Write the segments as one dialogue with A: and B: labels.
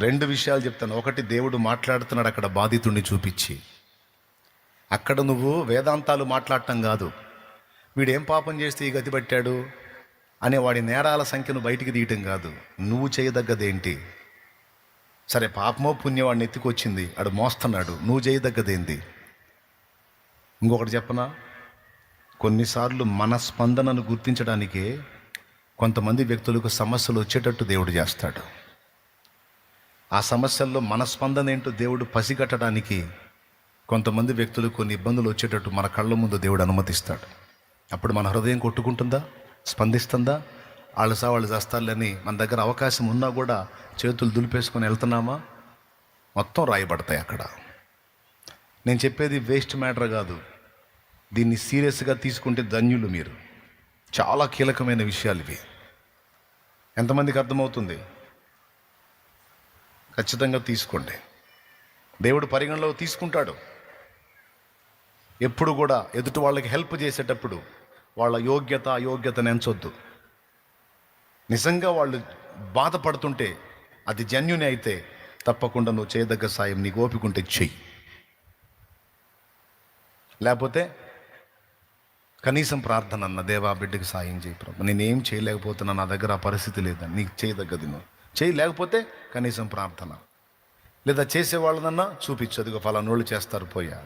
A: రెండు విషయాలు చెప్తాను. ఒకటి దేవుడు మాట్లాడుతున్నాడు అక్కడ బాధితుడిని చూపించి. అక్కడ నువ్వు వేదాంతాలు మాట్లాడటం కాదు. వీడేం పాపం చేస్తే ఈ గతి పట్టాడు? అనే వాడి నేరాల సంఖ్యను బయటికి తీయటం కాదు. నువ్వు చేయదగ్గదేంటి? సరే పాపమో పుణ్యవాడిని ఎత్తుకొచ్చింది. ఆడు మోస్తున్నాడు. నువ్వు చేయదగ్గదేంటి ఇంకొకటి చెప్పనా? కొన్నిసార్లు మన స్పందనను గుర్తించడానికే కొంతమంది వ్యక్తులకు సమస్యలు వచ్చేటట్టు దేవుడు చేస్తాడు. ఆ సమస్యల్లో మనస్పందన ఏంటో దేవుడు పసిగట్టడానికి కొంతమంది వ్యక్తులు కొన్ని ఇబ్బందులు వచ్చేటట్టు మన కళ్ళ ముందు దేవుడు అనుమతిస్తాడు. అప్పుడు మన హృదయం కొట్టుకుంటుందా? స్పందిస్తుందా? వాళ్ళు సా వాళ్ళు చేస్తారులని మన దగ్గర అవకాశం ఉన్నా కూడా చేతులు దులిపేసుకొని వెళ్తున్నామా? మొత్తం రాయబడతాయి అక్కడ. నేను చెప్పేది వేస్ట్ మ్యాటర్ కాదు. దీన్ని సీరియస్గా తీసుకుంటే ధన్యులు మీరు. చాలా కీలకమైన విషయాలు ఇవి. ఎంతమందికి అర్థమవుతుంది? ఖచ్చితంగా తీసుకోండి. దేవుడు పరిగణలో తీసుకుంటాడు. ఎప్పుడు కూడా ఎదుటి వాళ్ళకి హెల్ప్ చేసేటప్పుడు వాళ్ళ యోగ్యత అయోగ్యత నెంచొద్దు నిజంగా వాళ్ళు బాధపడుతుంటే అది జన్యుని అయితే తప్పకుండా నువ్వు చేయదగ్గ సాయం నీకు ఓపికంటే చెయ్యి. లేకపోతే కనీసం ప్రార్థన అన్న దేవా బిడ్డకి సాయం చేయి ప్రభు. నేనేం చేయలేకపోతున్నా నా దగ్గర ఆ పరిస్థితి లేదని నీకు చేయదగ్గది నువ్వు. చేయి లేకపోతే కనీసం ప్రార్థన. లేదా చేసేవాళ్ళనన్నా చూపించు అదిగో ఫలానోళ్ళు చేస్తారు పోయా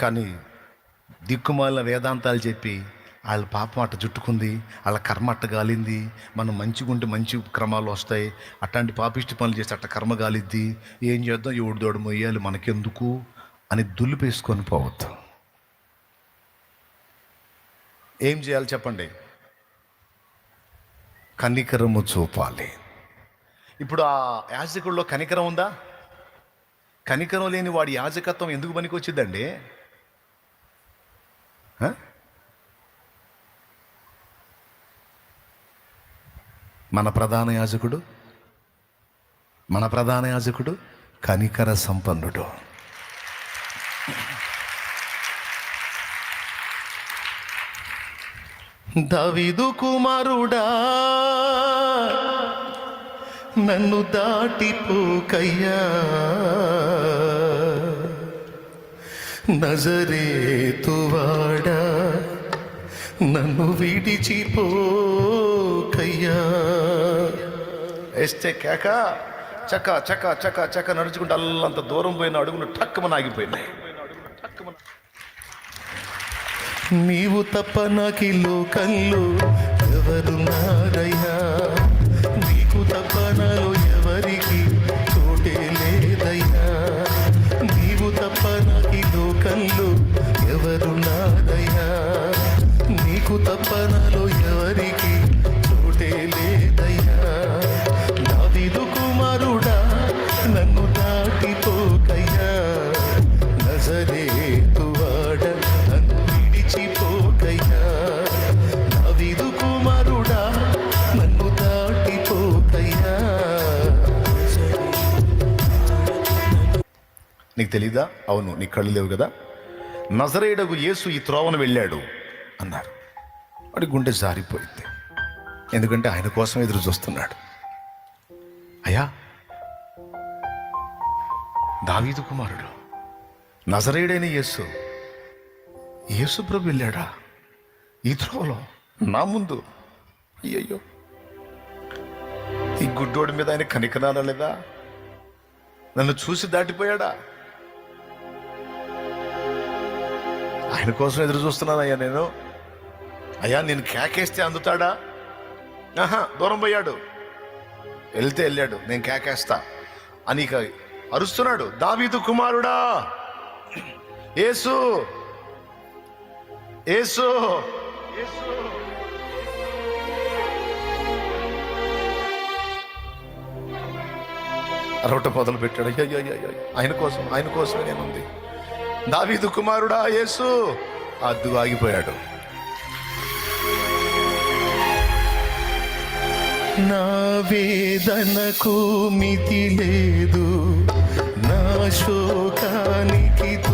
A: కానీ దిక్కుమాలిన వేదాంతాలు చెప్పి వాళ్ళ పాపం అట్ట జుట్టుకుంది వాళ్ళ కర్మ అట్ట గాలింది మనం మంచిగుంటే మంచి క్రమాలు వస్తాయి అట్లాంటి పాపిష్టి పనులు చేసి అట్ట కర్మ గాలిద్ది ఏం చేద్దాం ఎవడు దోడు మొయ్యాలి మనకెందుకు అని దులిపేసుకొని పోవద్దు. ఏం చేయాలి చెప్పండి? కనికరము చూపాలి. ఇప్పుడు ఆ యాజకుల్లో కనికరం ఉందా? కనికరం లేని వాడి యాజకత్వం ఎందుకు పనికొచ్చిందండి మన ప్రధాన యాజకుడు? మన ప్రధాన యాజకుడు? కనికర సంపన్నుడు. దవిదు కుమారుడా నన్ను దాటిపోకయ్యా నజరేతువాడా నన్ను విడిచిపోకయ్యా వేస్తే కేక చక చక చక చక నడుచుకుంటే అల్లంత దూరం పోయిన అడుగులు టక్కుమని ఆగిపోయినాయి. నీవు తప్ప నాకి లోకల్లో ఎవరున్నారయ్యా నీకు తప్ప నాలో ఎవరికి తోటే లేదయ్యా? నీవు తప్ప నాకి లోకల్లో ఎవరున్నారయ్యా నీకు తప్ప నీకు తెలీదా? అవును నీ కళ్ళు లేవు కదా? నజరేడగు యేసు ఈ త్రోవను వెళ్ళాడు అన్నారు. వాడి గుండె జారిపోయింది. ఎందుకంటే ఆయన కోసం ఎదురు చూస్తున్నాడు. అయ్యా దావీదు కుమారుడు నజరేడైన యేసు యేసు ప్రభు వెళ్ళాడా? ఈ త్రోవలో నా ముందు. అయ్యయ్యో. ఈ గుడ్డోడి మీద ఆయన కనికరాలా లేదా? నన్ను చూసి దాటిపోయాడా? ఆయన కోసం ఎదురు చూస్తున్నానయ్యా నేను. అయ్యా నేను కేకేస్తే అందుతాడా? ఆహా దూరం పోయాడు. వెళ్తే వెళ్ళాడు నేను కేకేస్తా. అని అరుస్తున్నాడు దావీదు కుమారుడా ఏసు ఏసు అరవట మొదలు పెట్టాడు అయ్యో అయ్యో. ఆయన కోసం ఆయన కోసమే నేనుంది దావీదు కుమారుడా యేసు. అద్దు ఆగిపోయాడు. నా వేదనకు మితి లేదు నా శోకానికి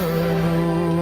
A: know.